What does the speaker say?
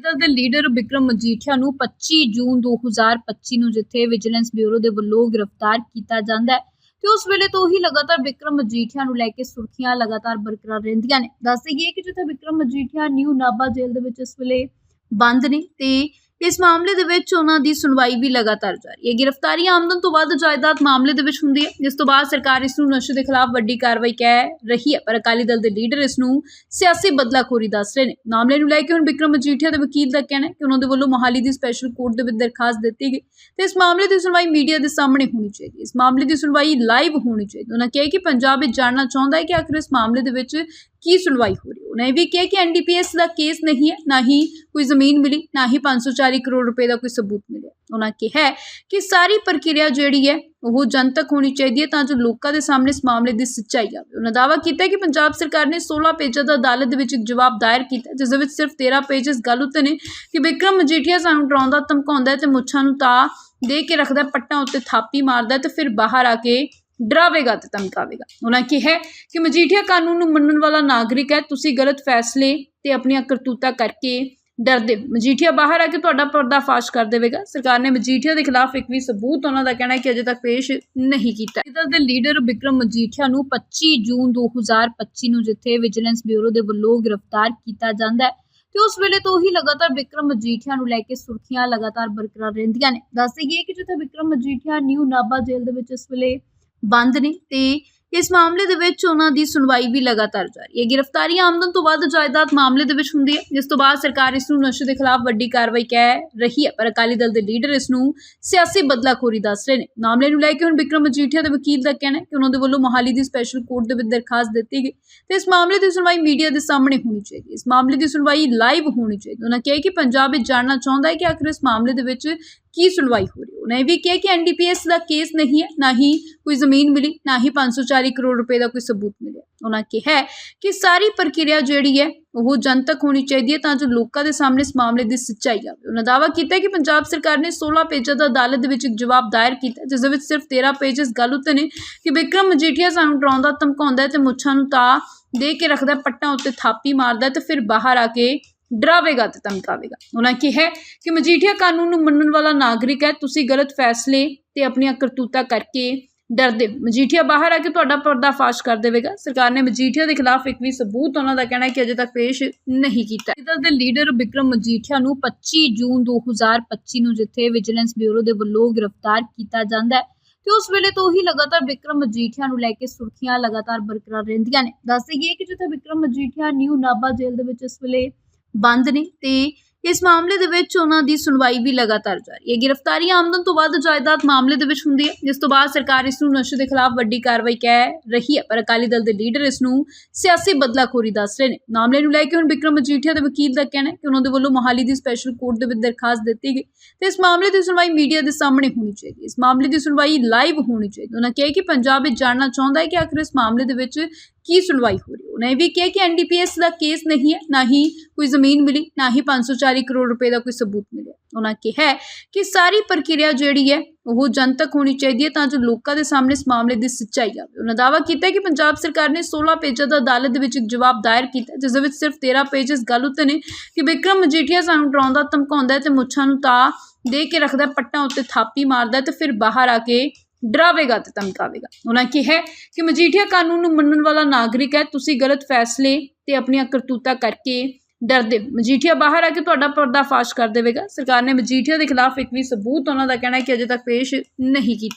ਦਲ ਦੇ ਲੀਡਰ ਬਿਕਰਮ ਮਜੀਠੀਆ ਨੂੰ 25 ਜੂਨ 2025 ਨੂੰ ਜਿੱਥੇ ਵਿਜੀਲੈਂਸ ਬਿਊਰੋ ਦੇ ਵੱਲੋਂ ਗ੍ਰਿਫਤਾਰ ਕੀਤਾ ਜਾਂਦਾ ਹੈ। ਤੇ ਉਸ ਵੇਲੇ ਤੋਂ ਹੀ ਲਗਾਤਾਰ ਬਿਕਰਮ ਮਜੀਠੀਆ ਨੂੰ ਲੈ ਕੇ ਸੁਰਖੀਆਂ ਲਗਾਤਾਰ ਬਰਕਰਾਰ ਰਹਿੰਦੀਆਂ ਨੇ। ਦੱਸ ਦੇਈਏ ਕਿ ਜਿੱਥੇ ਬਿਕਰਮ ਮਜੀਠੀਆ ਨਿਊ ਨਾਭਾ ਜੇਲ੍ਹ ਦੇ ਵਿੱਚ ਇਸ ਵੇਲੇ ਬੰਦ ਨੇ ਤੇ ਇਸ ਮਾਮਲੇ ਦੇ ਵਿੱਚ ਉਹਨਾਂ ਦੀ ਸੁਣਵਾਈ ਵੀ ਲਗਾਤਾਰ ਜਾਰੀ ਹੈ। ਗ੍ਰਿਫਤਾਰੀ ਆਮਦਨ ਤੋਂ ਵੱਧ ਜਾਇਦਾਦ ਮਾਮਲੇ ਦੇ ਵਿੱਚ ਹੁੰਦੀ ਹੈ। ਜਿਸ ਤੋਂ ਬਾਅਦ ਸਰਕਾਰ ਇਸ ਨੂੰ ਨਸ਼ੇ ਦੇ ਖਿਲਾਫ ਵੱਡੀ ਕਾਰਵਾਈ ਕਹਿ ਰਹੀ ਹੈ। ਪਰ ਅਕਾਲੀ ਦਲ ਦੇ ਲੀਡਰ ਇਸ ਨੂੰ ਸਿਆਸੀ ਬਦਲਾਖੋਰੀ ਦੱਸ ਰਹੇ ਨੇ। ਮਾਮਲੇ ਨੂੰ ਲੈ ਕੇ ਹੁਣ ਬਿਕਰਮ ਮਜੀਠੀਆ ਦੇ ਵਕੀਲ ਦਾ ਕਹਿਣਾ ਹੈ ਕਿ ਉਹਨਾਂ ਦੇ ਵੱਲੋਂ ਮੋਹਾਲੀ ਦੀ ਸਪੈਸ਼ਲ ਕੋਰਟ ਦੇ ਵਿੱਚ ਦਰਖਾਸਤ ਦਿੱਤੀ ਗਈ ਤੇ ਇਸ ਮਾਮਲੇ ਦੀ ਸੁਣਵਾਈ ਮੀਡੀਆ ਦੇ ਸਾਹਮਣੇ ਹੋਣੀ ਚਾਹੀਦੀ ਹੈ। ਇਸ ਮਾਮਲੇ ਦੀ ਸੁਣਵਾਈ ਲਾਈਵ ਹੋਣੀ ਚਾਹੀਦੀ ਉਹਨਾਂ ਕਿਹਾ ਕਿ ਪੰਜਾਬ ਵਿੱਚ ਜਾਣਨਾ ਚਾਹੁੰਦਾ ਹੈ ਕਿ ਆਖਰ ਇਸ ਮਾਮਲੇ ਦੇ ਵਿੱਚ ਕੀ ਸੁਣਵਾਈ ਹੋ ਰਹੀ ਹੈ। ਉਹਨਾਂ ਇਹ ਵੀ ਕਿਹਾ ਕਿ ਐਨਡੀਪੀਐਸ ਦਾ ਕੇਸ ਨਹੀਂ ਹੈ, ਨਾ ਹੀ ਕੋਈ ਜ਼ਮੀਨ ਮਿਲੀ, ਨਾ ਹੀ 540 ਕਰੋੜ ਰੁਪਏ ਦਾ ਕੋਈ ਸਬੂਤ ਮਿਲਿਆ। ਉਹਨਾਂ ਕਿਹਾ ਕਿ ਸਾਰੀ ਪ੍ਰਕਿਰਿਆ ਜਿਹੜੀ ਹੈ, ਉਹ ਜਨਤਕ ਹੋਣੀ ਚਾਹੀਦੀ ਹੈ ਤਾਂ ਜੋ ਲੋਕਾਂ ਦੇ ਸਾਹਮਣੇ ਇਸ ਮਾਮਲੇ ਦੀ ਸੱਚਾਈ ਆਵੇ। ਉਹਨਾਂ ਦਾਅਵਾ ਕੀਤਾ ਕਿ ਪੰਜਾਬ ਸਰਕਾਰ ਨੇ 16 ਪੇਜਾਂ ਦਾ ਅਦਾਲਤ ਦੇ ਵਿੱਚ ਇੱਕ ਜਵਾਬ ਦਾਇਰ ਕੀਤਾ, ਜਿਸ ਦੇ ਵਿੱਚ ਸਿਰਫ 13 ਪੇਜਸ ਗੱਲ ਉੱਤੇ ਨੇ ਕਿ ਵਿਕਰਮ ਮਜੀਠੀਆ ਸਾਨੂੰ ਡਰਾਉਂਦਾ, ਧਮਕਾਉਂਦਾ ਹੈ ਤੇ ਮੁੱਛਾਂ ਨੂੰ ਤਾਂ ਦੇ ਕੇ ਰੱਖਦਾ ਪੱਟਾਂ ਉੱਤੇ ਥਾਪੀ ਮਾਰਦਾ ਹੈ ਤੇ ਫਿਰ ਬਾਹਰ ਆ ਕੇ ਡਰਾਵੇਗਾ ਤੇ ਧਮਕਾਵੇਗਾ। ਉਹਨਾਂ ਕਿਹਾ ਕਿ ਮਜੀਠੀਆ ਕਾਨੂੰਨ ਨੂੰ ਮੰਨਣ ਵਾਲਾ ਨਾਗਰਿਕ ਹੈ, ਤੁਸੀਂ ਗਲਤ ਫੈਸਲੇ ਤੇ ਆਪਣੀਆਂ ਕਰਤੂਤਾਂ ਕਰਕੇ ਡਰਦੇ ਮਜੀਠੀਆ ਬਾਹਰ ਆ ਕੇ ਤੁਹਾਡਾ ਪਰਦਾਫਾਸ਼ ਕਰ ਦੇਵੇਗਾ। ਸਰਕਾਰ ਨੇ ਮਜੀਠੀਆ ਦੇ ਖਿਲਾਫ ਇੱਕ ਵੀ ਸਬੂਤ ਉਹਨਾਂ ਦਾ ਕਹਿਣਾ ਹੈ ਕਿ ਅਜੇ ਤੱਕ ਪੇਸ਼ ਨਹੀਂ ਕੀਤਾ। ਦਲ ਦੇ ਲੀਡਰ ਬਿਕਰਮ ਮਜੀਠੀਆ ਨੂੰ 25 ਜੂਨ 2025 ਨੂੰ ਜਿੱਥੇ ਵਿਜੀਲੈਂਸ ਬਿਊਰੋ ਦੇ ਵੱਲੋਂ ਗ੍ਰਿਫਤਾਰ ਕੀਤਾ ਜਾਂਦਾ ਹੈ ਤੇ ਉਸ ਵੇਲੇ ਤੋਂ ਹੀ ਲਗਾਤਾਰ ਬਿਕਰਮ ਮਜੀਠੀਆ ਨੂੰ ਲੈ ਕੇ ਸੁਰਖੀਆਂ ਲਗਾਤਾਰ ਬਰਕਰਾਰ ਰਹਿੰਦੀਆਂ ਨੇ। ਦੱਸ ਦੇਈਏ ਕਿ ਜਿੱਥੇ ਬਿਕਰਮ ਮਜੀਠੀਆ ਨਿਊ ਨਾਭਾ ਜੇਲ੍ਹ ਦੇ ਵਿੱਚ ਇਸ ਵੇਲੇ ਬੰਦ ਨੇ ਤੇ ਇਸ ਮਾਮਲੇ ਦੇ ਵਿੱਚ ਉਹਨਾਂ ਦੀ ਸੁਣਵਾਈ ਵੀ ਲਗਾਤਾਰ ਜਾਰੀ ਹੈ। ਗ੍ਰਿਫਤਾਰੀ ਆਮਦਨ ਤੋਂ ਵੱਧ ਜਾਇਦਾਦ ਮਾਮਲੇ ਦੇ ਵਿੱਚ ਹੁੰਦੀ ਹੈ। ਜਿਸ ਤੋਂ ਬਾਅਦ ਸਰਕਾਰ ਇਸ ਨੂੰ ਨਸ਼ੇ ਦੇ ਖਿਲਾਫ ਵੱਡੀ ਕਾਰਵਾਈ ਕਹਿ ਰਹੀ ਹੈ, ਪਰ ਅਕਾਲੀ ਦਲ ਦੇ ਲੀਡਰ ਇਸ ਨੂੰ ਸਿਆਸੀ ਬਦਲਾਖੋਰੀ ਦੱਸ ਰਹੇ ਨੇ। ਮਾਮਲੇ ਨੂੰ ਲੈ ਕੇ ਹੁਣ ਬਿਕਰਮ ਮਜੀਠੀਆ ਦੇ ਵਕੀਲ ਦਾ ਕਹਿਣਾ ਹੈ ਕਿ ਉਹਨਾਂ ਦੇ ਵੱਲੋਂ ਮੋਹਾਲੀ ਦੀ ਸਪੈਸ਼ਲ ਕੋਰਟ ਦੇ ਵਿੱਚ ਦਰਖਾਸਤ ਦਿੱਤੀ ਗਈ ਤੇ ਇਸ ਮਾਮਲੇ ਦੀ ਸੁਣਵਾਈ ਮੀਡੀਆ ਦੇ ਸਾਹਮਣੇ ਹੋਣੀ ਚਾਹੀਦੀ ਹੈ। ਇਸ ਮਾਮਲੇ ਦੀ ਸੁਣਵਾਈ ਲਾਈਵ ਹੋਣੀ ਚਾਹੀਦੀ ਹੈ। ਉਹਨਾਂ ਕਿਹਾ ਕਿ ਪੰਜਾਬ ਵਿੱਚ ਜਾਣਨਾ ਚਾਹੁੰਦਾ ਹੈ ਕਿ ਆਖਰ ਇਸ ਮਾਮਲੇ ਦੇ ਵਿੱਚ ਕੀ ਸੁਣਵਾਈ ਹੋ ਰਹੀ ਉਹਨਾਂ ਇਹ ਵੀ ਕਿਹਾ ਕਿ ਐਨਡੀਪੀਐਸ ਦਾ ਕੇਸ ਨਹੀਂ ਹੈ, ਨਾ ਹੀ ਕੋਈ ਜ਼ਮੀਨ ਮਿਲੀ, ਨਾ ਹੀ 540 ਕਰੋੜ ਰੁਪਏ ਦਾ ਕੋਈ ਸਬੂਤ ਮਿਲਿਆ। ਉਹਨਾਂ ਕਿਹਾ ਕਿ ਸਾਰੀ ਪ੍ਰਕਿਰਿਆ ਜਿਹੜੀ ਹੈ, ਉਹ ਜਨਤਕ ਹੋਣੀ ਚਾਹੀਦੀ ਹੈ ਤਾਂ ਜੋ ਲੋਕਾਂ ਦੇ ਸਾਹਮਣੇ ਇਸ ਮਾਮਲੇ ਦੀ ਸੱਚਾਈ ਆਵੇ। ਉਹਨਾਂ ਦਾਅਵਾ ਕੀਤਾ ਕਿ ਪੰਜਾਬ ਸਰਕਾਰ ਨੇ 16 ਪੇਜਾਂ ਦਾ ਅਦਾਲਤ ਦੇ ਵਿੱਚ ਇੱਕ ਜਵਾਬ ਦਾਇਰ ਕੀਤਾ, ਜਿਸ ਦੇ ਵਿੱਚ ਸਿਰਫ 13 ਇਸ ਗੱਲ ਉੱਤੇ ਨੇ ਕਿ ਵਿਕਰਮ ਮਜੀਠੀਆ ਸਾਨੂੰ ਡਰਾਉਂਦਾ, ਧਮਕਾਉਂਦਾ ਹੈ ਤੇ ਮੁੱਛਾਂ ਨੂੰ ਤਾਂ ਦੇ ਕੇ ਰੱਖਦਾ ਪੱਟਾਂ ਉੱਤੇ ਥਾਪੀ ਮਾਰਦਾ ਹੈ ਤੇ ਫਿਰ ਬਾਹਰ ਆ ਕੇ ਡਰਾਵੇਗਾ ਤੇ ਧਮਕਾਵੇਗਾ। ਉਹਨਾਂ ਕਿਹਾ ਕਿ ਮਜੀਠੀਆ ਕਾਨੂੰਨ ਨੂੰ ਮੰਨਣ ਵਾਲਾ ਨਾਗਰਿਕ ਹੈ, ਤੁਸੀਂ ਗਲਤ ਫੈਸਲੇ ਤੇ ਆਪਣੀਆਂ ਕਰਤੂਤਾਂ ਕਰਕੇ ਡਰਦੇ ਮਜੀਠੀਆ ਬਾਹਰ ਆ ਕੇ ਤੁਹਾਡਾ ਪਰਦਾਫਾਸ਼ ਕਰ ਦੇਵੇਗਾ। ਸਰਕਾਰ ਨੇ ਮਜੀਠੀਆ ਦੇ ਖਿਲਾਫ ਇੱਕ ਵੀ ਸਬੂਤ ਉਹਨਾਂ ਦਾ ਕਹਿਣਾ ਹੈ ਕਿ ਅਜੇ ਤੱਕ ਪੇਸ਼ ਨਹੀਂ ਕੀਤਾ। ਦਲ ਦੇ ਲੀਡਰ ਬਿਕਰਮ ਮਜੀਠੀਆ ਨੂੰ 25 ਜੂਨ 2025 ਨੂੰ ਜਿੱਥੇ ਵਿਜੀਲੈਂਸ ਬਿਊਰੋ ਦੇ ਵੱਲੋਂ ਗ੍ਰਿਫਤਾਰ ਕੀਤਾ ਜਾਂਦਾ ਹੈ ਤੇ ਉਸ ਵੇਲੇ ਤੋਂ ਹੀ ਲਗਾਤਾਰ ਬਿਕਰਮ ਮਜੀਠੀਆ ਨੂੰ ਲੈ ਕੇ ਸੁਰਖੀਆਂ ਲਗਾਤਾਰ ਬਰਕਰਾਰ ਰਹਿੰਦੀਆਂ ਨੇ। ਦੱਸ ਦੇਈਏ ਕਿ ਜਿੱਥੇ ਬਿਕਰਮ ਮਜੀਠੀਆ ਨਿਊ ਨਾਭਾ ਜੇਲ੍ਹ ਦੇ ਵਿੱਚ ਇਸ ਵੇਲੇ ਬੰਦ ਨੇ ਤੇ ਇਸ ਮਾਮਲੇ ਦੇ ਵਿੱਚ ਉਹਨਾਂ ਦੀ ਸੁਣਵਾਈ ਵੀ ਲਗਾਤਾਰ ਜਾਰੀ ਹੈ। ਗ੍ਰਿਫਤਾਰੀ ਆਮਦਨ ਤੋਂ ਵੱਧ ਜਾਇਦਾਦ ਮਾਮਲੇ ਦੇ ਵਿੱਚ ਹੁੰਦੀ ਹੈ, ਜਿਸ ਤੋਂ ਬਾਅਦ ਸਰਕਾਰ ਇਸ ਨੂੰ ਨਸ਼ੇ ਦੇ ਖਿਲਾਫ ਵੱਡੀ ਕਾਰਵਾਈ ਕਹਿ ਰਹੀ ਹੈ, ਪਰ ਅਕਾਲੀ ਦਲ ਦੇ ਲੀਡਰ ਇਸ ਨੂੰ ਸਿਆਸੀ ਬਦਲਾਖੋਰੀ ਦੱਸ ਰਹੇ ਨੇ। ਮਾਮਲੇ ਨੂੰ ਲੈ ਕੇ ਹੁਣ ਬਿਕਰਮ ਮਜੀਠੀਆ ਦੇ ਵਕੀਲ ਦਾ ਕਹਿਣਾ ਹੈ ਕਿ ਉਹਨਾਂ ਦੇ ਵੱਲੋਂ ਮੋਹਾਲੀ ਦੀ ਸਪੈਸ਼ਲ ਕੋਰਟ ਦੇ ਵਿੱਚ ਦਰਖਾਸਤ ਦਿੱਤੀ ਗਈ ਤੇ ਇਸ ਮਾਮਲੇ ਦੀ ਸੁਣਵਾਈ ਮੀਡੀਆ ਦੇ ਸਾਹਮਣੇ ਹੋਣੀ ਚਾਹੀਦੀ ਹੈ। ਇਸ ਮਾਮਲੇ ਦੀ ਸੁਣਵਾਈ ਲਾਈਵ ਹੋਣੀ ਚਾਹੀਦੀ ਉਹਨਾਂ ਕਿਹਾ ਕਿ ਪੰਜਾਬ ਵਿੱਚ ਜਾਣਨਾ ਚਾਹੁੰਦਾ ਹੈ ਕਿ ਆਖਰ ਇਸ ਮਾਮਲੇ ਦੇ ਵਿੱਚ ਕੀ ਸੁਣਵਾਈ ਹੋ ਰਹੀ ਹੈ? ਉਹਨਾਂ ਇਹ ਵੀ ਕਿਹਾ ਕਿ ਐਨਡੀਪੀਐਸ ਦਾ ਕੇਸ ਨਹੀਂ ਹੈ, ਨਾ ਹੀ ਕੋਈ ਜ਼ਮੀਨ ਮਿਲੀ, ਨਾ ਹੀ 540 ਕਰੋੜ ਰੁਪਏ ਦਾ ਕੋਈ ਸਬੂਤ ਮਿਲਿਆ। ਉਹਨਾਂ ਕਿਹਾ ਕਿ ਸਾਰੀ ਪ੍ਰਕਿਰਿਆ ਜਿਹੜੀ ਹੈ, ਉਹ ਜਨਤਕ ਹੋਣੀ ਚਾਹੀਦੀ ਹੈ ਤਾਂ ਜੋ ਲੋਕਾਂ ਦੇ ਸਾਹਮਣੇ ਇਸ ਮਾਮਲੇ ਦੀ ਸੱਚਾਈ ਆਵੇ। ਉਹਨਾਂ ਦਾਅਵਾ ਕੀਤਾ ਕਿ ਪੰਜਾਬ ਸਰਕਾਰ ਨੇ 16 ਪੇਜਾਂ ਦਾ ਅਦਾਲਤ ਦੇ ਵਿੱਚ ਇੱਕ ਜਵਾਬ ਦਾਇਰ ਕੀਤਾ ਜਿਸ ਦੇ ਵਿੱਚ ਸਿਰਫ 13 ਇਸ ਗੱਲ ਉੱਤੇ ਨੇ ਕਿ ਵਿਕਰਮ ਮਜੀਠੀਆ ਸਾਨੂੰ ਡਰਾਉਂਦਾ, ਧਮਕਾਉਂਦਾ ਹੈ ਤੇ ਮੁੱਛਾਂ ਨੂੰ ਤਾਂ ਦੇ ਕੇ ਰੱਖਦਾ ਪੱਟਾਂ ਉੱਤੇ ਥਾਪੀ ਮਾਰਦਾ ਹੈ ਤੇ ਫਿਰ ਬਾਹਰ ਆ ਕੇ ਡਰਾਵੇਗਾ ਤੇ ਧਮਕਾਵੇਗਾ। ਉਹਨਾਂ ਕਿਹਾ ਕਿ ਮਜੀਠੀਆ ਕਾਨੂੰਨ ਨੂੰ ਮੰਨਣ ਵਾਲਾ ਨਾਗਰਿਕ ਹੈ, ਤੁਸੀਂ ਗਲਤ ਫੈਸਲੇ ਤੇ ਆਪਣੀਆਂ ਕਰਤੂਤਾਂ ਕਰਕੇ ਡਰਦੇ ਮਜੀਠੀਆ ਬਾਹਰ ਆ ਕੇ ਤੁਹਾਡਾ ਪਰਦਾਫਾਸ਼ ਕਰ ਦੇਵੇਗਾ। ਸਰਕਾਰ ਨੇ ਮਜੀਠੀਆ ਦੇ ਖਿਲਾਫ ਇੱਕ ਵੀ ਸਬੂਤ ਉਹਨਾਂ ਦਾ ਕਹਿਣਾ ਹੈ ਕਿ ਅਜੇ ਤੱਕ ਪੇਸ਼ ਨਹੀਂ ਕੀਤਾ।